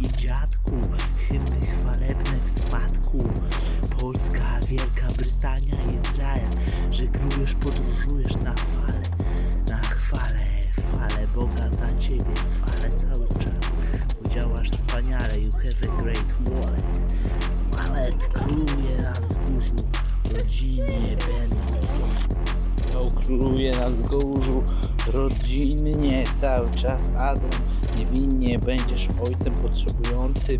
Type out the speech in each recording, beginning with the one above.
dziadku, hymny chwalebne w spadku. Polska, Wielka Brytania, Izrael, żeglujesz, podróżujesz na fale, na chwale, fale Boga za ciebie, fale cały czas. Bo działasz wspaniale, you have a great wallet. Wallet króluje na wzgórzu, rodzinie będąc króluje na wzgórzu rodzinnie cały czas Adam niewinnie będziesz ojcem potrzebującym.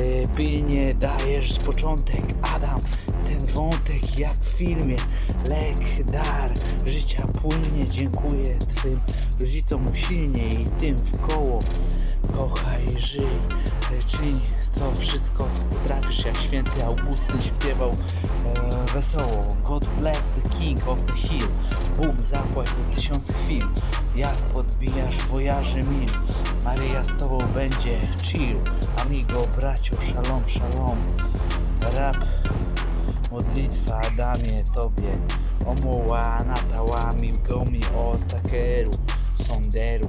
E, pilnie dajesz początek Adam. Ten wątek jak w filmie. Lek dar życia płynnie dziękuję twym rodzicom usilnie i tym w koło. Kochaj żyj czyń co wszystko potrafisz. Jak święty Augustyn śpiewał e, wesoło. God bless the king of the hill. Bóg zapłać za tysiąc chwil jak podbijasz wojarzy mil Maryja z tobą będzie chill. Amigo, braciu, shalom, shalom. Rap Modlitwa Adamie Tobie. Omoła natałami gomi o takeru Sonderu